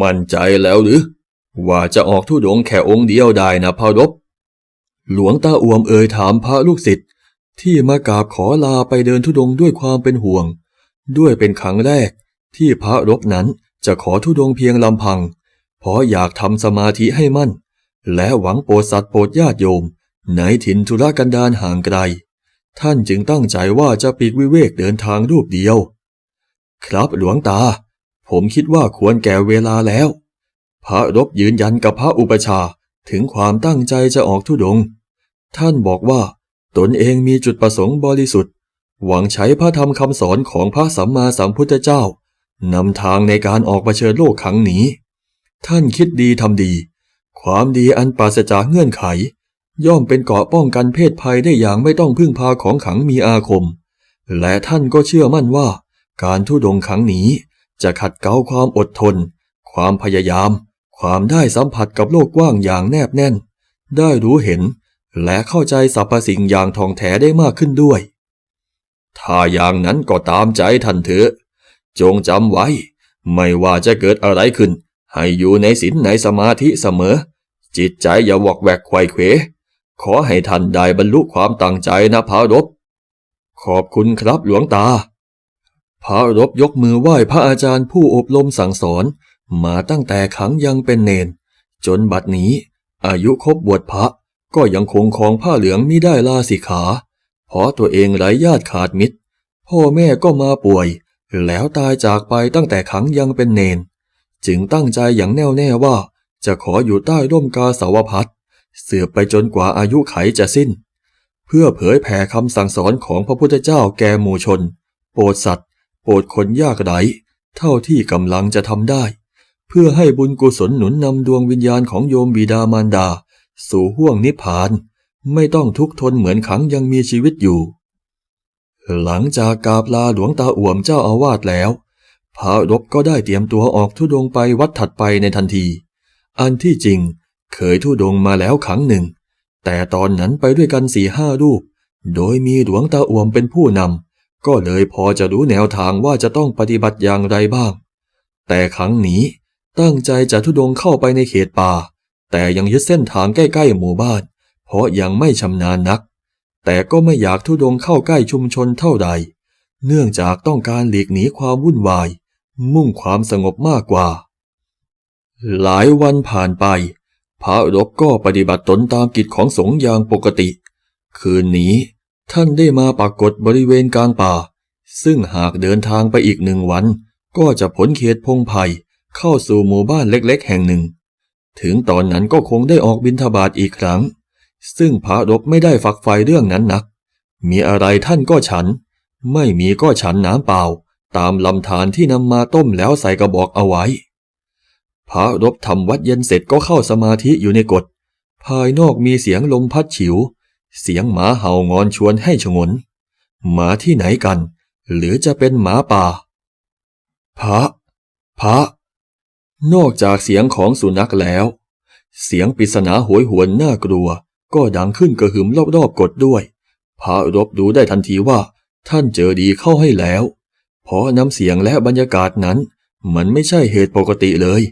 มั่นใจแล้วหรือ ว่าจะออกทุดงแค่องค์เดียวได้นะพารบ หลวงตาอวมเอ่ยถามพระลูกศิษย์ที่มากราบขอลาไปเดินทุดงด้วยความเป็นห่วง ด้วยเป็นครั้งแรก ที่พระรบนั้นจะขอทุดงเพียงลำพัง เพราะอยากทำสมาธิให้มั่น และหวังโปรดสัตว์โปรดญาติโยม ในถิ่นธุรกันดารห่างไกล ท่านจึงตั้งใจว่าจะปีกวิเวกเดินทางรูปเดียว ครับหลวงตา ผมคิดว่าควรแก่เวลาแล้ว พระรบยืนยันกับพระอุปชาถึงความตั้งใจจะออกทุดง ท่านบอกว่า ตนเองมีจุดประสงค์บริสุทธิ์ หวังใช้พระธรรมคำสอนของพระสัมมาสัมพุทธเจ้านำทางในการออกเผชิญโลกครั้งนี้ ท่านคิดดีทำดี ความดีอันปราศจากเงื่อนไข ย่อมเป็นเกราะป้องกันเพศภัยได้อย่างไม่ต้องพึ่งพาของขังมีอาคม และท่านก็เชื่อมั่นว่า การทุดงครั้งนี้ จะขัดเกลาความอดทน ความพยายาม ความได้สัมผัสกับโลกกว้างอย่างแนบแน่น ได้รู้เห็น และเข้าใจสรรพสิ่งอย่างท่องแท้ได้มากขึ้นด้วย ถ้าอย่างนั้นก็ตามใจท่านเถอะ จงจำไว้ ไม่ว่าจะเกิดอะไรขึ้น ให้อยู่ในศีลในสมาธิเสมอ จิตใจอย่าวอกแวกไขว่เขวขอให้ท่านได้บรรลุความตั้งใจนะพระรบขอบคุณครับหลวงตา พระรบยกมือไหว้พระอาจารย์ผู้อบรมสั่งสอน มาตั้งแต่ขังยังเป็นเนน จนบัดนี้ อายุครบบวชพระก็ยังคงครองผ้าเหลืองมิได้ลาสิขา เพราะตัวเองไร้ญาติขาดมิตร พ่อแม่ก็มาป่วย แล้วตายจากไปตั้งแต่ขังยังเป็นเนน จึงตั้งใจอย่างแน่วแน่ว่า จะขออยู่ใต้ร่มกาสาวพัดเสืบไปจนกว่าอายุไขจะสิ้น เพื่อเผยแผ่คำสั่งสอนของพระพุทธเจ้าแก่หมู่ชน โปรดสัตว์ โปรดคนยากไร้เท่าที่กำลังจะทำได้ เพื่อให้บุญกุศลหนุนนำดวงวิญญาณของโยมบิดามารดา สู่ห้วงนิพพาน ไม่ต้องทุกทนเหมือนขังยังมีชีวิตอยู่ หลังจากกาบลาหลวงตาอ่วมเจ้าอาวาสแล้วพระรบก็ได้เตรียมตัวออกทุดงไปวัดถัดไปในทันที อันที่จริงเคยทุดงมาแล้วครั้งหนึ่ง แต่ตอนนั้นไปด้วยกันสี่ห้ารูป โดยมีหลวงตาอ่วมเป็นผู้นำ ก็เลยพอจะรู้แนวทางว่าจะต้องปฏิบัติอย่างไรบ้าง แต่ครั้งนี้ตั้งใจจะทุดงเข้าไปในเขตป่า แต่ยังยึดเส้นทางใกล้ๆหมู่บ้าน เพราะยังไม่ชำนาญนัก แต่ก็ไม่อยากทุดงเข้าใกล้ชุมชนเท่าใด เนื่องจากต้องการหลีกหนีความวุ่นวาย มุ่งความสงบมากกว่า หลายวันผ่านไป พระรบก็ปฏิบัติตนตามกิจของสงฆ์อย่างปกติ คืนนี้ ท่านได้มาปรากฏบริเวณกลางป่า ซึ่งหากเดินทางไปอีกหนึ่งวัน ก็จะพ้นเขตพงไผ่เข้าสู่หมู่บ้านเล็กๆ แห่งหนึ่ง ถึงตอนนั้นก็คงได้ออกบิณฑบาตอีกครั้ง ซึ่งพระรบไม่ได้ฝักใฝ่เรื่องนั้นนัก มีอะไรท่านก็ฉัน ไม่มีก็ฉันน้ำเปล่า ตามลำธารที่นำมาต้มแล้วใส่กระบอกเอาไว้ พระรบทำวัดเย็นเสร็จก็เข้าสมาธิอยู่ในกฎภายนอกมีเสียงลมพัดฉิว เสียงหมาเห่างอนชวนให้ฉงน หมาที่ไหนกัน หรือจะเป็นหมาป่า พระ พระ นอกจากเสียงของสุนัขแล้ว เสียงปริศนาโหยหวนน่ากลัว ก็ดังขึ้นกระหึ่มรอบๆกฎด้วย พระรบดูได้ทันทีว่า ท่านเจอดีเข้าให้แล้ว เพราะน้ำเสียงและบรรยากาศนั้น มันไม่ใช่เหตุปกติเลย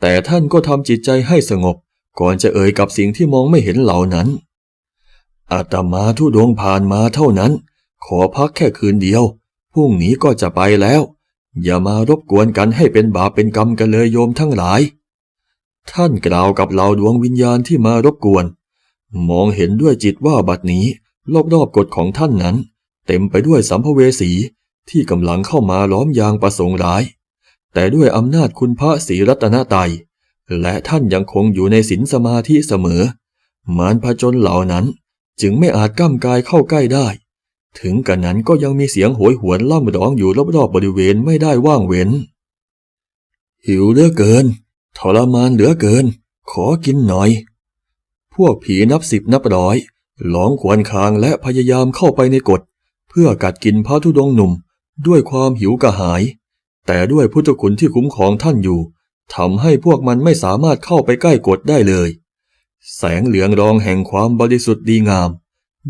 แต่ท่านก็ทำจิตใจให้สงบ ก่อนจะเอ่ยกับสิ่งที่มองไม่เห็นเหล่านั้น อาตมาทุดงผ่านมาเท่านั้น ขอพักแค่คืนเดียว พรุ่งนี้ก็จะไปแล้ว อย่ามารบกวนกันให้เป็นบาปเป็นกรรมกันเลยโยมทั้งหลาย ท่านกล่าวกับเหล่าดวงวิญญาณที่มารบกวน มองเห็นด้วยจิตว่าบัดนี้รอบๆกฎของท่านนั้น เต็มไปด้วยสัมภเวสีที่กำลังเข้ามาล้อมยางประสงค์ร้าย แต่ด้วยอำนาจคุณพระศรีรัตนตรัยและท่านยังคงอยู่ในศีลสมาธิเสมอ มารพจนเหล่านั้น จึงไม่อาจก้ามกายเข้าใกล้ได้ ถึงกันนั้นก็ยังมีเสียงโหยหวนล่ำร้องอยู่รอบๆบริเวณไม่ได้ว่างเว้น หิวเหลือเกิน ทรมานเหลือเกิน ขอกินหน่อย พวกผีนับสิบนับร้อยหลองขวนคางและพยายามเข้าไปในกฎเพื่อกัดกินพระธุดงหนุ่มด้วยความหิวกระหาย แต่ด้วยพุทธคุณที่คุ้มครองท่านอยู่ทำให้พวกมันไม่สามารถเข้าไปใกล้กฎได้เลย แสงเหลืองรองแห่งความบริสุทธิ์ดีงาม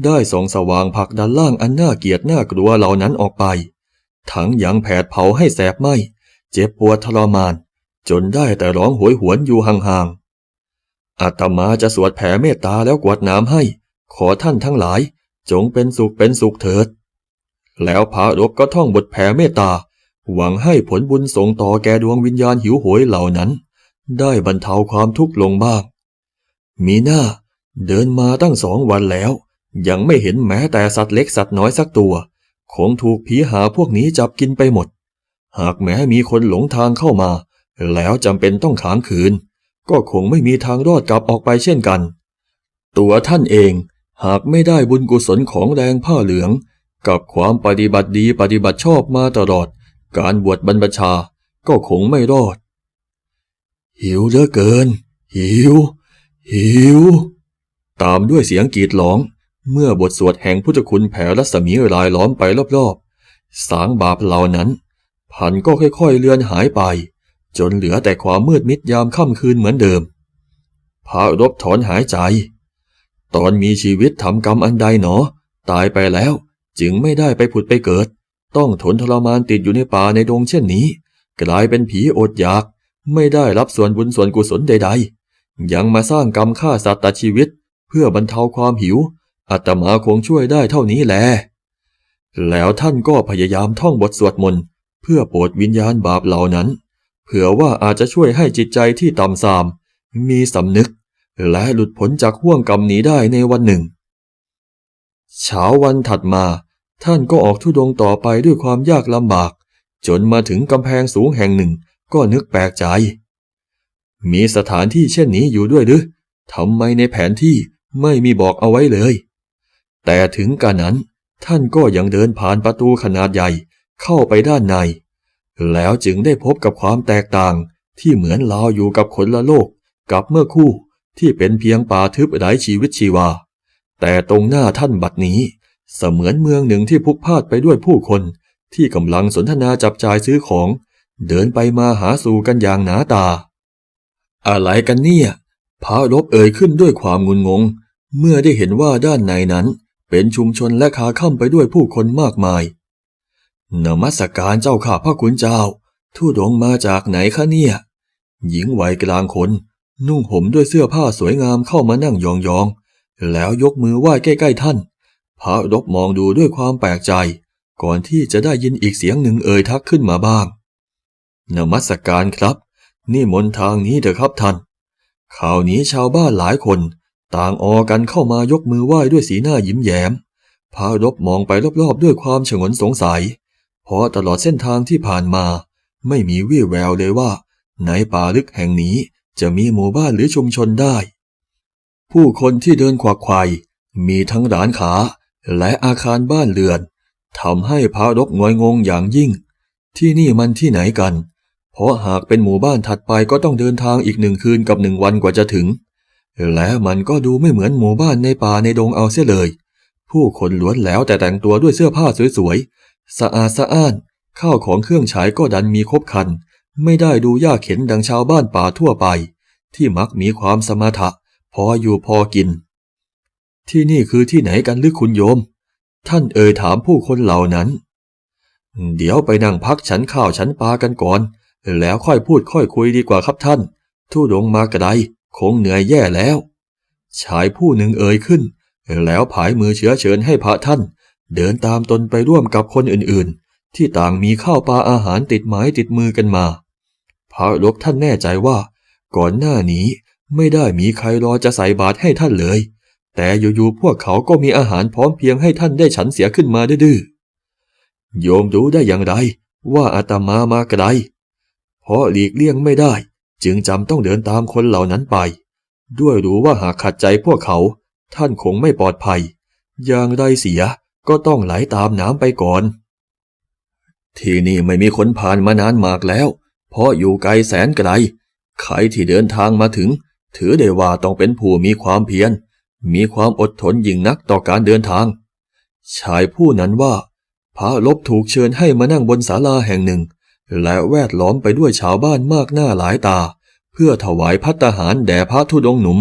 ได้ส่องสว่างผลักดันล่างอันน่าเกลียดน่ากลัวเหล่านั้นออกไป ทั้งยังแผดเผาให้แสบไหมเจ็บปวดทรมาน จนได้แต่ร้องโหยหวนอยู่ห่างๆอาตมาจะสวดแผ่เมตตาแล้วกวดน้ำให้ ขอท่านทั้งหลาย จงเป็นสุขเป็นสุขเถิด แล้วพระรบก็ท่องบทแผ่เมตตา หวังให้ผลบุญส่งต่อแก่ดวงวิญญาณหิวโหยเหล่านั้น ได้บรรเทาความทุกข์ลงบ้าง มีหน้า เดินมาตั้งสองวันแล้ว ยังไม่เห็นแม้แต่สัตว์เล็กสัตว์น้อยสักตัว คงถูกผีหาพวกนี้จับกินไปหมด หากแม้มีคนหลงทางเข้ามา แล้วจำเป็นต้องค้างคืน ก็คงไม่มีทางรอดกลับออกไปเช่นกัน ตัวท่านเองหากไม่ได้บุญกุศลของแดงผ้าเหลือง กับความปฏิบัติดีปฏิบัติชอบมาตลอด การบวชบรรพชาก็คงไม่รอด หิวเหลือเกิน หิว หิว ตามด้วยเสียงกรีดร้อง เมื่อบทสวดแห่งพุทธคุณแผ่รัศมีรายล้อมไปรอบๆ สางบาปเหล่านั้น พันก็ค่อยๆเลือนหายไป จนเหลือแต่ความมืดมิดยามค่ำคืนเหมือนเดิม พระรบถอนหายใจ ตอนมีชีวิตทำกรรมอันใดหนอ ตายไปแล้วจึงไม่ได้ไปผุดไปเกิด ต้องทนทรมานติดอยู่ในป่าในดงเช่นนี้ กลายเป็นผีอดอยาก ไม่ได้รับส่วนบุญส่วนกุศลใดๆ ยังมาสร้างกรรมฆ่าสัตว์ตัดชีวิต เพื่อบรรเทาความหิวอาตมาคงช่วยได้เท่านี้แหละ แล้วท่านก็พยายามท่องบทสวดมนต์เพื่อโปรดวิญญาณบาปเหล่านั้น เผื่อว่าอาจจะช่วยให้จิตใจที่ต่ำทราม มีสำนึก และหลุดพ้นจากห่วงกรรมนี้ได้ในวันหนึ่ง เช้าวันถัดมา ท่านก็ออกทุดงค์ต่อไปด้วยความยากลำบาก จนมาถึงกำแพงสูงแห่งหนึ่งก็นึกแปลกใจ มีสถานที่เช่นนี้อยู่ด้วยหรือทำไมในแผนที่ไม่มีบอกเอาไว้เลย แต่ถึงกระนั้นท่านก็ยังเดินผ่านประตูขนาดใหญ่เข้าไปด้านใน แล้วจึงได้พบกับความแตกต่างที่เหมือนเราอยู่กับคนละโลกกับเมื่อคู่ที่เป็นเพียงป่าทึบไร้ชีวิตชีวา แต่ตรงหน้าท่านบัดนี้ เสมือนเมืองหนึ่งที่พลุกพลานไปด้วยผู้คน ที่กำลังสนทนาจับจ่ายซื้อของ เดินไปมาหาสู่กันอย่างหนาตา อะไรกันเนี่ยพระรบเอ่ยขึ้นด้วยความงุนงง เมื่อได้เห็นว่าด้านในนั้นเป็นชุมชนและคาค่ำไปด้วยผู้คนมากมาย นมัสการเจ้าข้าพระคุณเจ้า ทูดงมาจากไหนคะเนี่ย หญิงวัยกลางคน นุ่งห่มด้วยเสื้อผ้าสวยงามเข้ามานั่งยองๆ แล้วยกมือไหว้ใกล้ๆท่าน พระรบมองดูด้วยความแปลกใจ ก่อนที่จะได้ยินอีกเสียงหนึ่งเอ่ยทักขึ้นมาบ้าง นมัสการครับ นี่มนทางนี้เถอะครับท่าน ข่าวนี้ชาวบ้านหลายคน ต่างออกันเข้ามายกมือไหว้ด้วยสีหน้ายิ้มแย้ม พระรบมองไปรอบๆด้วยความฉงนสงสัย เพราะตลอดเส้นทางที่ผ่านมา ไม่มีวี่แววเลยว่า ในป่าลึกแห่งนี้จะมีหมู่บ้านหรือชุมชนได้ ผู้คนที่เดินขวักไขว่มีทั้งร้านค้าและอาคารบ้านเรือนทำให้พระรบงอยงงอย่างยิ่ง ที่นี่มันที่ไหนกัน เพราะหากเป็นหมู่บ้านถัดไปก็ต้องเดินทางอีกหนึ่งคืนกับหนึ่งวันกว่าจะถึง และมันก็ดูไม่เหมือนหมู่บ้านในป่าในดงเอาเสียเลย ผู้คนล้วนแล้วแต่แต่งตัวด้วยเสื้อผ้าสวยๆ สะอาดสะอ้าน ข้าวของเครื่องใช้ก็ดันมีครบครัน ไม่ได้ดูยากเข็นดังชาวบ้านป่าทั่วไป ที่มักมีความสมถะ พออยู่พอกิน ที่นี่คือที่ไหนกันหรือคุณโยม ท่านเอ่ยถามผู้คนเหล่านั้น เดี๋ยวไปนั่งพักฉันข้าวฉันปลากันก่อน แล้วค่อยพูดค่อยคุยดีกว่าครับท่าน ทูดงมากระไดคงเหนื่อยแย่แล้ว ชายผู้หนึ่งเอ่ยขึ้น แล้วผายมือเชื้อเชิญให้พระท่าน เดินตามตนไปร่วมกับคนอื่นๆ ที่ต่างมีข้าวปลาอาหารติดไม้ติดมือกันมา พระลบท่านแน่ใจว่า ก่อนหน้านี้ไม่ได้มีใครรอจะใส่บาตรให้ท่านเลย แต่อยู่ๆพวกเขาก็มีอาหารพร้อมเพียงให้ท่านได้ฉันเสียขึ้นมาดื้อโยมรู้ได้อย่างไร ว่าอาตมามาไกล เพราะหลีกเลี่ยงไม่ได้ จึงจำต้องเดินตามคนเหล่านั้นไป ด้วยรู้ว่าหากขัดใจพวกเขา ท่านคงไม่ปลอดภัย อย่างไรเสียก็ต้องไหลตามน้ำไปก่อน ที่นี่ไม่มีคนผ่านมานานมากแล้ว เพราะอยู่ไกลแสนไกล ใครที่เดินทางมาถึง ถือได้ว่าต้องเป็นผู้มีความเพียร มีความอดทนยิ่งนักต่อการเดินทาง ชายผู้นั้นว่า พระลบถูกเชิญให้มานั่งบนศาลาแห่งหนึ่ง และแวดล้อมไปด้วยชาวบ้านมากหน้าหลายตา เพื่อถวายพัตตาหารแด่พระธุดงค์หนุ่ม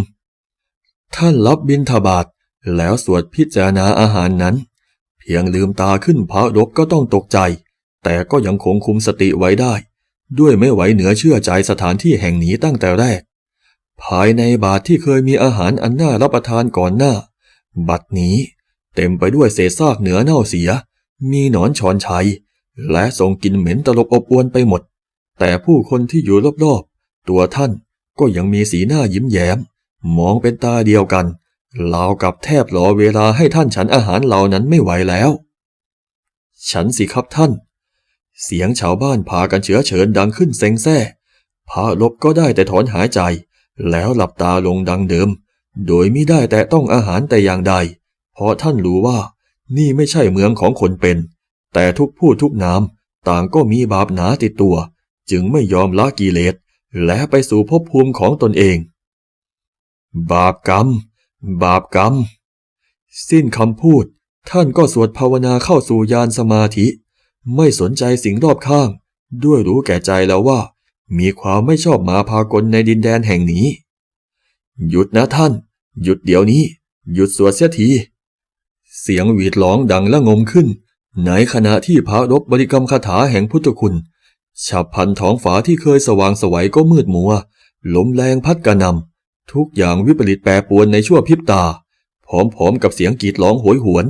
ท่านรับบิณฑบาตแล้วสวดพิจารณาอาหารนั้น เพียงลืมตาขึ้นพระรบก็ต้องตกใจ แต่ก็ยังคงคุมสติไว้ได้ ด้วยไม่ไหวเหนือเชื่อใจสถานที่แห่งนี้ตั้งแต่แรก ภายในบาทที่เคยมีอาหารอันน่ารับประทานก่อนหน้า บัดนี้ เต็มไปด้วยเศษซากเหนือเน่าเสีย มีหนอนชอนชัย และส่งกลิ่นเหม็นตลบอบอวนไปหมด แต่ผู้คนที่อยู่รอบๆ ตัวท่านก็ยังมีสีหน้ายิ้มแย้ม มองเป็นตาเดียวกันราวกับแทบรอเวลาให้ท่านฉันอาหารเหล่านั้นไม่ไหวแล้ว ฉันสิครับท่าน เสียงชาวบ้านพากันเชื้อเชิญดังขึ้นเซ็งแซ่พระลบก็ได้แต่ถอนหายใจ แล้วหลับตาลงดังเดิม โดยไม่ได้แต่ต้องอาหารแต่อย่างใด เพราะท่านรู้ว่านี่ไม่ใช่เมืองของคนเป็น แต่ทุกผู้ทุกนามต่างก็มีบาปหนาติดตัว จึงไม่ยอมละกิเลส และไปสู่ภพภูมิของตนเอง บาปกรรม บาปกรรม สิ้นคำพูด ท่านก็สวดภาวนาเข้าสู่ยานสมาธิ ไม่สนใจสิ่งรอบข้าง ด้วยรู้แก่ใจแล้วว่า มีความไม่ชอบมาพากลในดินแดนแห่งนี้ หยุดนะท่าน หยุดเดี๋ยวนี้ หยุดสวดเสียที เสียงหวีดร้องดังและงมขึ้น ในขณะที่พระรบบริกรรมคาถาแห่งพุทธคุณฉับพันท้องฟ้าที่เคยสว่างสวัยก็มืดมัว ลมแรงพัดกระนำ ทุกอย่างวิปริตแปรปวนในชั่วพริบตา พร้อมๆกับเสียงกรีดร้องโหยหวน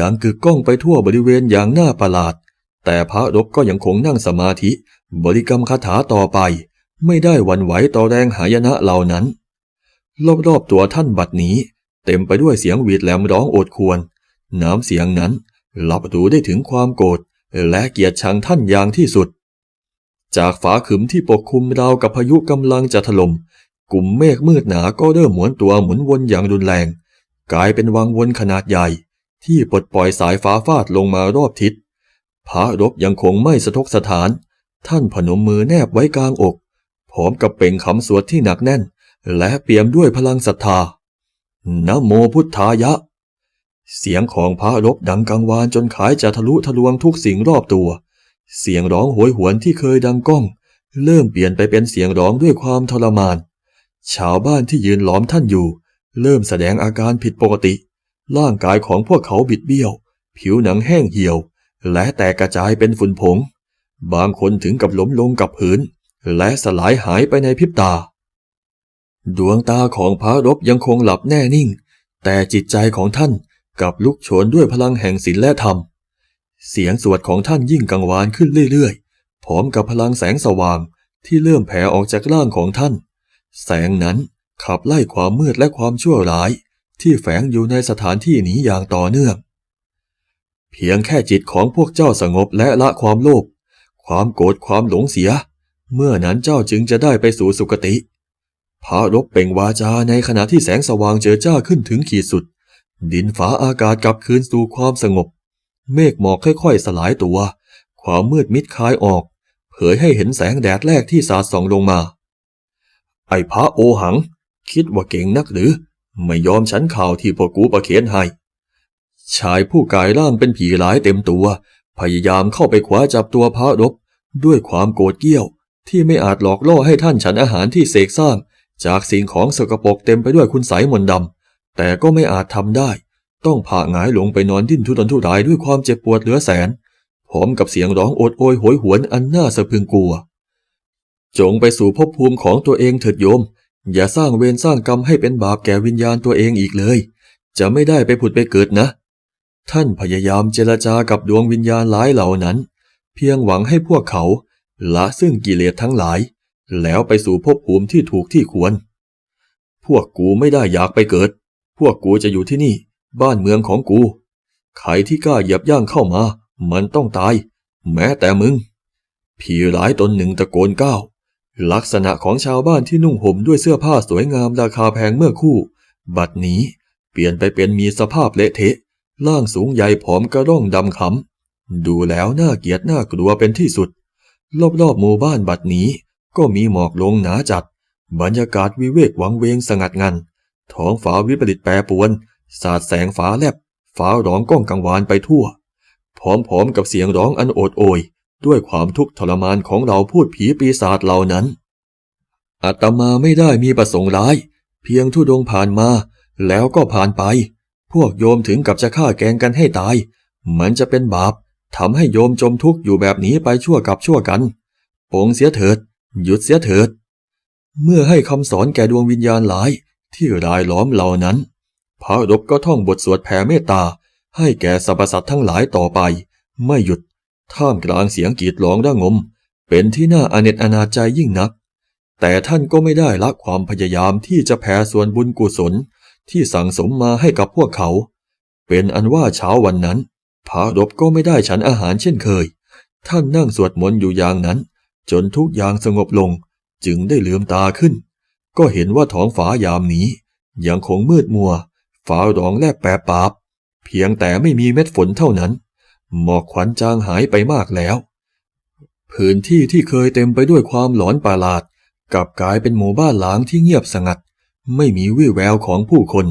ดังกึกก้องไปทั่วบริเวณอย่างน่าประหลาด แต่พระรบก็ยังคงนั่งสมาธิ บริกรรมคาถาต่อไป ไม่ได้วันไหวต่อแรงหายนะเหล่านั้น รอบๆตัวท่านบัดนี้ เต็มไปด้วยเสียงหวีดแหลมร้องโอดครวญน้ำเสียงนั้น รับรู้ได้ถึงความโกรธและเกลียดชังท่านอย่างที่สุด จากฝาขึมที่ปกคลุมราวกับพายุกำลังจะถล่มกลุ่มเมฆมืดหนาก็เริ่มหมุนตัวหมุนวนอย่างรุนแรง กลายเป็นวังวนขนาดใหญ่ ที่ปลดปล่อยสายฟ้าฟาดลงมารอบทิศ พระรบยังคงไม่สะทกสถาน ท่านพนมมือแนบไว้กลางอก พร้อมกับเป่งคำสวดที่หนักแน่น และเปี่ยมด้วยพลังศรัทธานะโมพุทธายะ เสียงของพระรบดังกังวานจนขายจะทะลุทะลวงทุกสิ่งรอบตัว เสียงร้องโหยหวนที่เคยดังก้อง เริ่มเปลี่ยนไปเป็นเสียงร้องด้วยความทรมาน ชาวบ้านที่ยืนล้อมท่านอยู่ เริ่มแสดงอาการผิดปกติ ร่างกายของพวกเขาบิดเบี้ยว ผิวหนังแห้งเหี่ยว และแตกกระจายเป็นฝุ่นผง บางคนถึงกับล้มลงกับพื้น และสลายหายไปในพริบตา ดวงตาของพระรบยังคงหลับแน่นิ่ง แต่จิตใจของท่าน กับลุกโชนด้วยพลังแห่งศีลและธรรม เสียงสวดของท่านยิ่งกังวานขึ้นเรื่อยๆ พร้อมกับพลังแสงสว่างที่เริ่มแผ่ออกจากร่างของท่าน แสงนั้นขับไล่ความมืดและความชั่วร้าย ที่แฝงอยู่ในสถานที่นี้อย่างต่อเนื่อง เพียงแค่จิตของพวกเจ้าสงบและละความโลภความโกรธความหลงเสีย เมื่อนั้นเจ้าจึงจะได้ไปสู่สุคติพระรบเป่งวาจาในขณะที่แสงสว่างเจิดจ้าขึ้นถึงขีดสุด ดินฟ้าอากาศกลับคืนสู่ความสงบ เมฆหมอกค่อยๆสลายตัว ความมืดมิดคลายออก เผยให้เห็นแสงแดดแรกที่สาดส่องลงมา ไอ้พระโอหัง คิดว่าเก่งนักหรือ ไม่ยอมฉันข่าวที่พวกกูประเคนให้ชายผู้กายร่างเป็นผีร้ายเต็มตัว พยายามเข้าไปคว้าจับตัวพระรบ ด้วยความโกรธเกี้ยว ที่ไม่อาจหลอกล่อให้ท่านฉันอาหารที่เสกสร้าง จากสิ่งของสกปรกเต็มไปด้วยคุณไสยมนต์ดำ แต่ก็ไม่อาจทำได้ ต้องผ่าหงายลงไปนอนดิ้นทุรนทุรายด้วยความเจ็บปวดเหลือแสน พร้อมกับเสียงร้องโอดโอยโหยหวนอันน่าสะพรึงกลัว จงไปสู่ภพภูมิของตัวเองเถิดโยม อย่าสร้างเวรสร้างกรรมให้เป็นบาปแก่วิญญาณตัวเองอีกเลย จะไม่ได้ไปผุดไปเกิดนะ ท่านพยายามเจรจากับดวงวิญญาณหลายเหล่านั้น เพียงหวังให้พวกเขาละซึ่งกิเลสทั้งหลาย แล้วไปสู่ภพภูมิที่ถูกที่ควร พวกกูไม่ได้อยากไปเกิด พวกกูจะอยู่ที่นี่ บ้านเมืองของกู ใครที่กล้าเหยียบย่างเข้ามา มันต้องตาย แม้แต่มึง ผีร้ายตนหนึ่งตะโกนก้าว ลักษณะของชาวบ้านที่นุ่งห่มด้วยเสื้อผ้าสวยงามราคาแพงเมื่อคู่ บัดนี้เปลี่ยนไปเป็นมีสภาพเละเทะ ร่างสูงใหญ่ผอมกระร่องดำขำดูแล้วน่าเกลียดน่ากลัวเป็นที่สุด รอบๆหมู่บ้านบัดนี้ก็มีหมอกลงหนาจัด บรรยากาศวิเวกวังเวงสงัดงัน ท้องฟ้าวิปริตแปรปวน สาดแสงฟ้าแลบ ฟ้าร้องก้องกังวานไปทั่ว พร้อมๆกับเสียงร้องอันโอดโอย ด้วยความทุกข์ทรมานของเราพูดผีปีศาจเหล่านั้น อาตมาไม่ได้มีประสงค์ร้าย เพียงทุดงผ่านมา แล้วก็ผ่านไป พวกโยมถึงกับจะฆ่าแกงกันให้ตาย มันจะเป็นบาปทำให้โยมจมทุกข์อยู่แบบนี้ไปชั่วกับชั่วกันโปงเสียเถิด หยุดเสียเถิด เมื่อให้คำสอนแก่ดวงวิญญาณหลาย ที่รายล้อมเหล่านั้น พระรบก็ท่องบทสวดแผ่เมตตา ให้แก่สรรพสัตว์ทั้งหลายต่อไป ไม่หยุด ท่ามกลางเสียงกรีดร้องระงม เป็นที่น่าอเนจอนาใจยิ่งนัก แต่ท่านก็ไม่ได้ละความพยายามที่จะแผ่ส่วนบุญกุศลที่สั่งสมมาให้กับพวกเขา เป็นอันว่าเช้าวันนั้น พระรบก็ไม่ได้ฉันอาหารเช่นเคย ท่านนั่งสวดมนต์อยู่อย่างนั้น จนทุกอย่างสงบลงจึงได้ลืมตาขึ้น ก็เห็นว่าท้องฟ้ายามนี้ ยังคงมืดมัว ฟ้าร้องแลบแปรปราบ เพียงแต่ไม่มีเม็ดฝนเท่านั้น หมอกควันจางหายไปมากแล้ว พื้นที่ที่เคยเต็มไปด้วยความหลอนประหลาด กลับกลายเป็นหมู่บ้านหลางที่เงียบสงัด ไม่มีวี่แววของผู้คน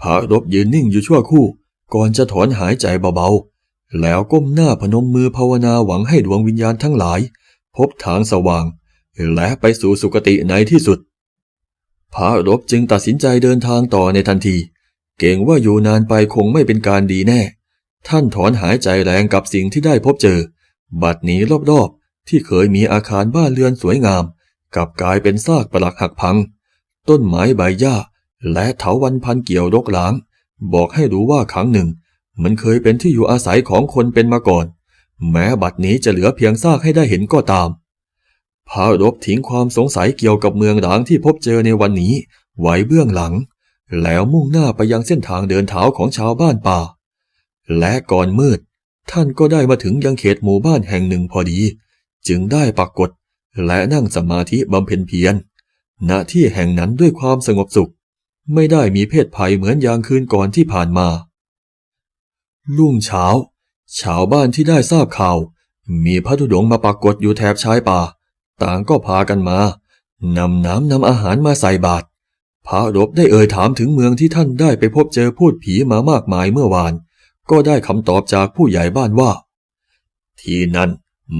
พระรบยืนนิ่งอยู่ชั่วคู่ ก่อนจะถอนหายใจเบาๆ แล้วก้มหน้าพนมมือภาวนาหวังให้ดวงวิญญาณทั้งหลาย พบทางสว่าง และไปสู่สุคติในที่สุด พระรบจึงตัดสินใจเดินทางต่อในทันที เกรงว่าอยู่นานไปคงไม่เป็นการดีแน่ ท่านถอนหายใจแรงกับสิ่งที่ได้พบเจอ บัดนี้รอบๆ ที่เคยมีอาคารบ้านเรือนสวยงาม กลับกลายเป็นซากปรักหักพัง ต้นไม้ใบหญ้า และเถาวันพันเกี่ยวรกหลาง บอกให้รู้ว่าครั้งหนึ่ง มันเคยเป็นที่อยู่อาศัยของคนเป็นมาก่อน แม้บัดนี้จะเหลือเพียงซากให้ได้เห็นก็ตาม พระรบทิ้งความสงสัยเกี่ยวกับเมืองร้างที่พบเจอในวันนี้ ไว้เบื้องหลัง แล้วมุ่งหน้าไปยังเส้นทางเดินเท้าของชาวบ้านป่า และก่อนมืด ท่านก็ได้มาถึงยังเขตหมู่บ้านแห่งหนึ่งพอดี จึงได้ปักกฏและนั่งสมาธิบำเพ็ญเพียรณที่แห่งนั้นด้วยความสงบสุข ไม่ได้มีเพศภัยเหมือนอย่ามคืนก่อนที่ผ่านมา รุ่งเช้า ชาวบ้านที่ได้ทราบข่าว มีพระธุดงค์มาปรากฏอยู่แถบชายป่า ต่างก็พากันมานำน้ำนำอาหารมาใส่บาตรพระรบได้เอ่ยถามถึงเมืองที่ท่านได้ไปพบเจอพูดผีมามากมายเมื่อวาน ก็ได้คำตอบจากผู้ใหญ่บ้านว่า ที่นั่น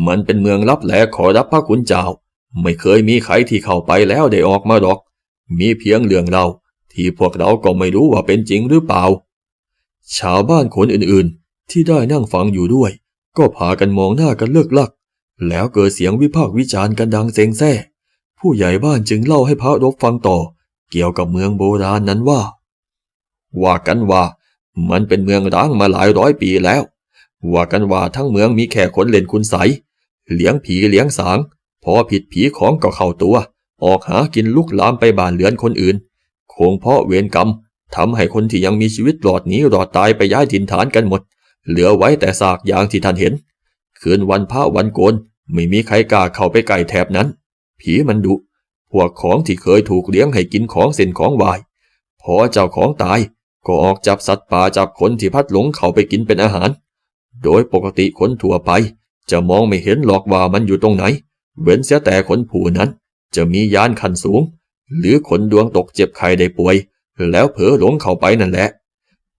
มันเป็นเมืองลับแหลขอรับพระคุณเจ้า ไม่เคยมีใครที่เข้าไปแล้วได้ออกมาหรอก มีเพียงเรื่องเราที่พวกเราก็ไม่รู้ว่าเป็นจริงหรือเปล่า ชาวบ้านคนอื่นๆ ที่ได้นั่งฟังอยู่ด้วย ก็พากันมองหน้ากันเลิกลัก แล้วเกิดเสียงวิพากษ์วิจารณ์กันดังเซ็งแซ่ผู้ใหญ่บ้านจึงเล่าให้พระรบฟังต่อ เกี่ยวกับเมืองโบราณนั้นว่า ว่ากันว่า มันเป็นเมืองร้างมาหลายร้อยปีแล้ว ว่ากันว่าทั้งเมืองมีแค่คนเล่นคุณใสเลี้ยงผีเลี้ยงสาง พอผิดผีของก็เข้าตัว ออกหากินลุกลามไปบ้านเรือนคนอื่น คงเพราะเวรกรรมทำให้คนที่ยังมีชีวิตหลอดหนีรอดตายไปย้ายถิ่นฐานกันหมด เหลือไว้แต่ซากอย่างที่ท่านเห็น คืนวันพระวันโกนไม่มีใครกล้าเข้าไปใกล้แถบนั้น ผีมันดุ พวกของที่เคยถูกเลี้ยงให้กินของเส้นของวาย พอเจ้าของตายก็ออกจับสัตว์ป่าจับคนที่พัดหลงเข้าไปกินเป็นอาหาร โดยปกติคนทั่วไป จะมองไม่เห็นหรอกว่ามันอยู่ตรงไหน เว้นเสียแต่คนผู้นั้น จะมียานขันสูง หรือคนดวงตกเจ็บไข้ได้ป่วย แล้วเผลอหลงเข้าไปนั่นแหละ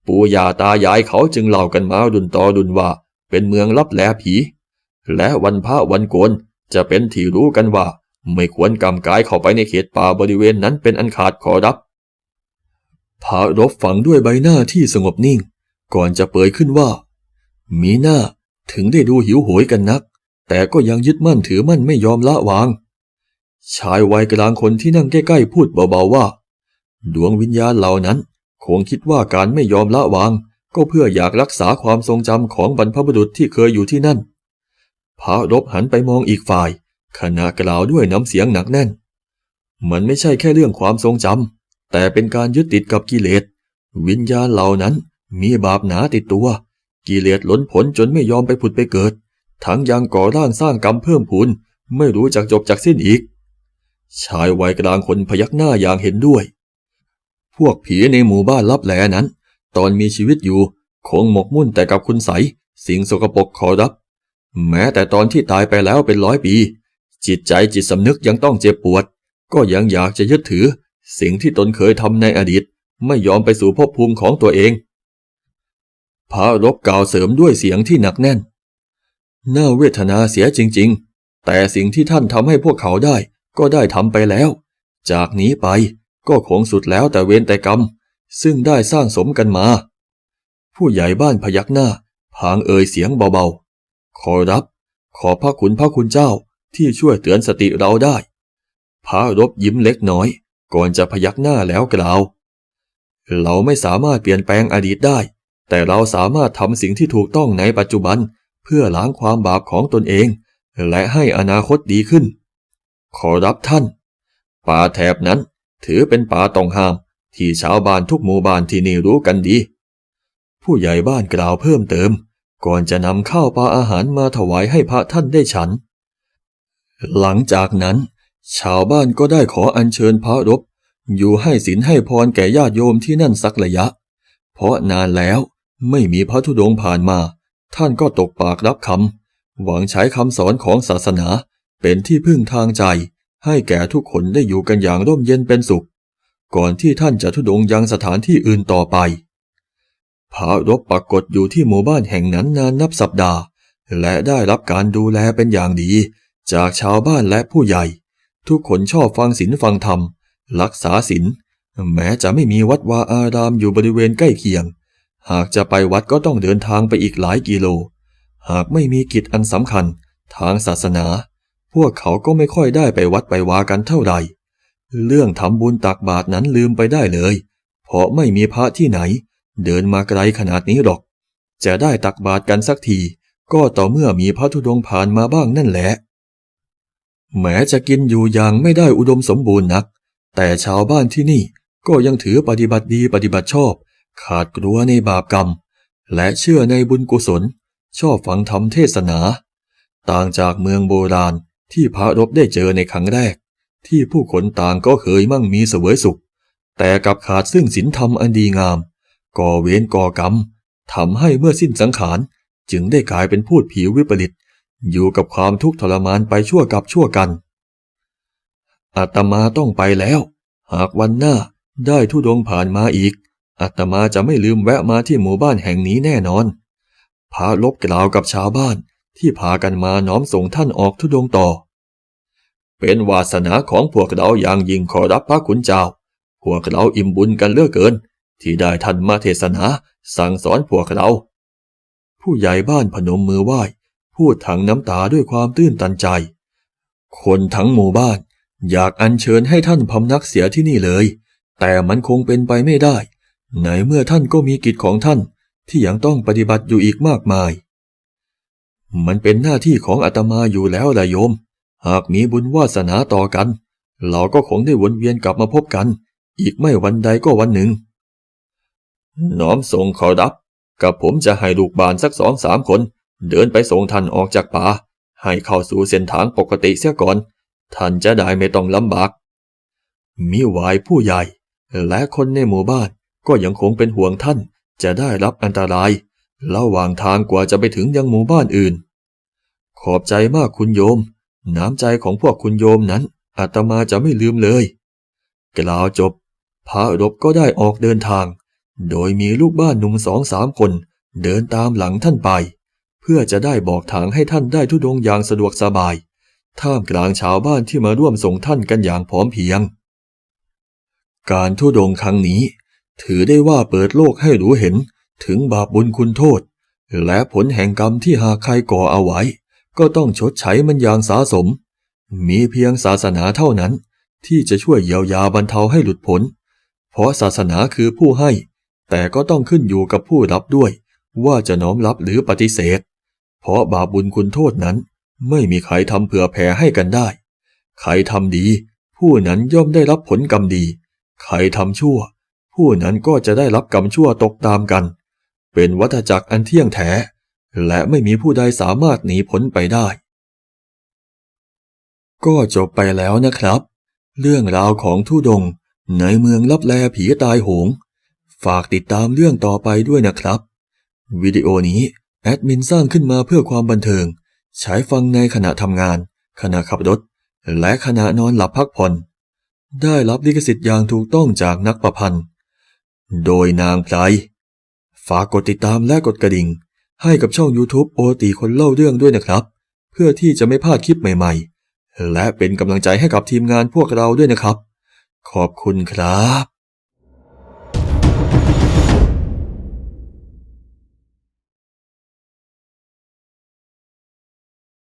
ปู่ย่าตายายเขาจึงเล่ากันมาดุนต่อดุนว่า เป็นเมืองลับแลผี และวันพระวันโกนจะเป็นที่รู้กันว่า ไม่ควรกำกายเข้าไปในเขตป่าบริเวณนั้นเป็นอันขาดขอรับพระรบฝังด้วยใบหน้าที่สงบนิ่ง ก่อนจะเปิดขึ้นว่า มีหน้าถึงได้ดูหิวโหยกันนัก แต่ก็ยังยึดมั่นถือมั่นไม่ยอมละวาง ชายวัยกลางคนที่นั่งใกล้ๆพูดเบาๆว่า ดวงวิญญาณเหล่านั้น คงคิดว่าการไม่ยอมละวาง ก็เพื่ออยากรักษาความทรงจำของบรรพบุรุษที่เคยอยู่ที่นั่น พระรบหันไปมองอีกฝ่าย ขณะกล่าวด้วยน้ำเสียงหนักแน่น มันไม่ใช่แค่เรื่องความทรงจำแต่เป็นการยึดติดกับกิเลส วิญญาณเหล่านั้นมีบาปหนาติดตัว กิเลสล้นผลจนไม่ยอมไปผุดไปเกิด ทั้งยังก่อร่างสร้างกรรมเพิ่มพูนไม่รู้จักจบจากสิ้นอีก ชายวัยกลางคนพยักหน้าอย่างเห็นด้วย พวกผีในหมู่บ้านลับแหลนั้น ตอนมีชีวิตอยู่ คงหมกมุ่นแต่กับคุณใส สิ่งสกปรกขอรับ แม้แต่ตอนที่ตายไปแล้วเป็นร้อยปี จิตใจจิตสำนึกยังต้องเจ็บปวด ก็ยังอยากจะยึดถือ สิ่งที่ตนเคยทำในอดีต ไม่ยอมไปสู่ภพภูมิของตัวเอง พระรบกล่าวเสริมด้วยเสียงที่หนักแน่น น่าเวทนาเสียจริง ๆ แต่สิ่งที่ท่านทำให้พวกเขาได้ ก็ได้ทำไปแล้ว จากนี้ไปก็คงสุดแล้วแต่เวรแต่กรรม ซึ่งได้สร้างสมกันมา ผู้ใหญ่บ้านพยักหน้า พางเอ่ยเสียงเบาๆ ขอรับ ขอพระคุณพระคุณเจ้าที่ช่วยเตือนสติเราได้ พระรบยิ้มเล็กน้อย ก่อนจะพยักหน้าแล้วกล่าว เราไม่สามารถเปลี่ยนแปลงอดีตได้ แต่เราสามารถทำสิ่งที่ถูกต้องในปัจจุบัน เพื่อล้างความบาปของตนเอง และให้อนาคตดีขึ้น ขอรับท่าน ป่าแถบนั้นถือเป็นป่าต้องห้าม ที่ชาวบ้านทุกหมู่บ้านที่นี่รู้กันดี ผู้ใหญ่บ้านกล่าวเพิ่มเติม ก่อนจะนำข้าวปลาอาหารมาถวายให้พระท่านได้ฉัน หลังจากนั้น ชาวบ้านก็ได้ขออัญเชิญพระรบ อยู่ให้ศีลให้พรแก่ญาติโยมที่นั่นสักระยะ เพราะนานแล้วไม่มีพระธุดงค์ผ่านมา ท่านก็ตกปากรับคำหวังใช้คำสอนของศาสนาเป็นที่พึ่งทางใจ ให้แก่ทุกคนได้อยู่กันอย่างร่มเย็นเป็นสุข ก่อนที่ท่านจะธุดงยังสถานที่อื่นต่อไปพระรบปรากฏอยู่ที่หมู่บ้านแห่งนั้นนานนับสัปดาห์ และได้รับการดูแลเป็นอย่างดี จากชาวบ้านและผู้ใหญ่ ทุกคนชอบฟังศีลฟังธรรม รักษาศีลแม้จะไม่มีวัดวาอารามอยู่บริเวณใกล้เคียง หากจะไปวัดก็ต้องเดินทางไปอีกหลายกิโล หากไม่มีกิจอันสำคัญ ทางศาสนา พวกเขาก็ไม่ค่อยได้ไปวัดไปวากันเท่าไหร่ เรื่องทำบุญตักบาตรนั้นลืมไปได้เลย เพราะไม่มีพระที่ไหน เดินมาไกลขนาดนี้หรอก จะได้ตักบาตรกันสักที ก็ต่อเมื่อมีพระธุดงค์ผ่านมาบ้างนั่นแหละ แม้จะกินอยู่อย่างไม่ได้อุดมสมบูรณ์นัก แต่ชาวบ้านที่นี่ก็ยังถือปฏิบัติดีปฏิบัติชอบ ขาดกลัวในบาปกรรม และเชื่อในบุญกุศล ชอบฟังธรรมเทศนา ต่างจากเมืองโบราณที่พระรบได้เจอในครั้งแรก ที่ผู้คนต่างก็เคยมั่งมีเสวยสุข แต่กับขาดซึ่งศีลธรรมอันดีงาม ก่อเวรก่อกรรมทำให้เมื่อสิ้นสังขาร จึงได้กลายเป็นพูดผีวิปริต อยู่กับความทุกข์ทรมานไปชั่วกับชั่วกันอาตมาต้องไปแล้ว หากวันหน้าได้ทุดงผ่านมาอีกอาตมาจะไม่ลืมแวะมาที่หมู่บ้านแห่งนี้แน่นอนพาลบกล่าวกับชาวบ้านที่พากันมาน้อมส่งท่านออกทุดงต่อ เป็นวาสนาของพวกเราอย่างยิ่งขอรับพระคุณเจ้า พวกเราอิ่มบุญกันเลือกเกิน ที่ได้ท่านมาเทศนาสั่งสอนพวกเรา ผู้ใหญ่บ้านพนมมือไหว้ พูดทั้งน้ำตาด้วยความตื้นตันใจ คนทั้งหมู่บ้านอยากอัญเชิญให้ท่านพำนักเสียที่นี่เลย แต่มันคงเป็นไปไม่ได้ ในเมื่อท่านก็มีกิจของท่านที่ยังต้องปฏิบัติอยู่อีกมากมาย มันเป็นหน้าที่ของอาตมาอยู่แล้วละโยม หากมีบุญวาสนาต่อกัน เราก็คงได้วนเวียนกลับมาพบกัน อีกไม่วันใดก็วันหนึ่ง น้อมส่งขอรับ กับผมจะให้ลูกบานสักสองสามคน เดินไปส่งท่านออกจากป่า ให้เข้าสู่เส้นทางปกติเสียก่อน ท่านจะได้ไม่ต้องลำบากมีวายผู้ใหญ่ และคนในหมู่บ้านก็ยังคงเป็นห่วงท่านจะได้รับอันตราย ระหว่างทางกว่าจะไปถึงยังหมู่บ้านอื่น ขอบใจมากคุณโยม น้ำใจของพวกคุณโยมนั้นอาตมาจะไม่ลืมเลย กล่าวจบ พระรบก็ได้ออกเดินทาง โดยมีลูกบ้านหนุ่มสองสามคน เดินตามหลังท่านไป เพื่อจะได้บอกทางให้ท่านได้ทุดงอย่างสะดวกสบาย ท่ามกลางชาวบ้านที่มาร่วมส่งท่านกันอย่างพร้อมเพียง การทุดงค์ครั้งนี้ ถือได้ว่าเปิดโลกให้รู้เห็นถึงบาปบุญคุณโทษ และผลแห่งกรรมที่หากใครก่อเอาไว้ ก็ต้องชดใช้มันอย่างสาสม มีเพียงศาสนาเท่านั้น ที่จะช่วยเยียวยาบรรเทาให้หลุดพ้น เพราะศาสนาคือผู้ให้ แต่ก็ต้องขึ้นอยู่กับผู้รับด้วย ว่าจะน้อมรับหรือปฏิเสธ เพราะบาปบุญคุณโทษนั้น ไม่มีใครทำเผื่อแผ่ให้กันได้ ใครทำดี ผู้นั้นย่อมได้รับผลกรรมดี ใครทำชั่ว ผู้นั้นก็จะได้รับกรรมชั่วตกตามกัน เป็นวัฏจักรอันเที่ยงแท้ และไม่มีผู้ใดสามารถหนีพ้นไปได้ ก็จบไปแล้วนะครับ เรื่องราวของทุดงในเมืองลับแลผีตายโหง ฝากติดตามเรื่องต่อไปด้วยนะครับ วิดีโอนี้แอดมินสร้างขึ้นมาเพื่อความบันเทิง ใช้ฟังในขณะทำงาน ขณะขับรถ และขณะนอนหลับพักผ่อน ได้รับลิขสิทธิ์อย่างถูกต้องจากนักประพันธ์ โดยนางไพรฝากกดติดตามและกดกระดิ่ง ให้กับช่อง YouTube โอตีคนเล่าเรื่องด้วยนะครับ เพื่อที่จะไม่พลาดคลิปใหม่ๆ และเป็นกำลังใจให้กับทีมงานพวกเราด้วยนะครับ ขอบคุณครับ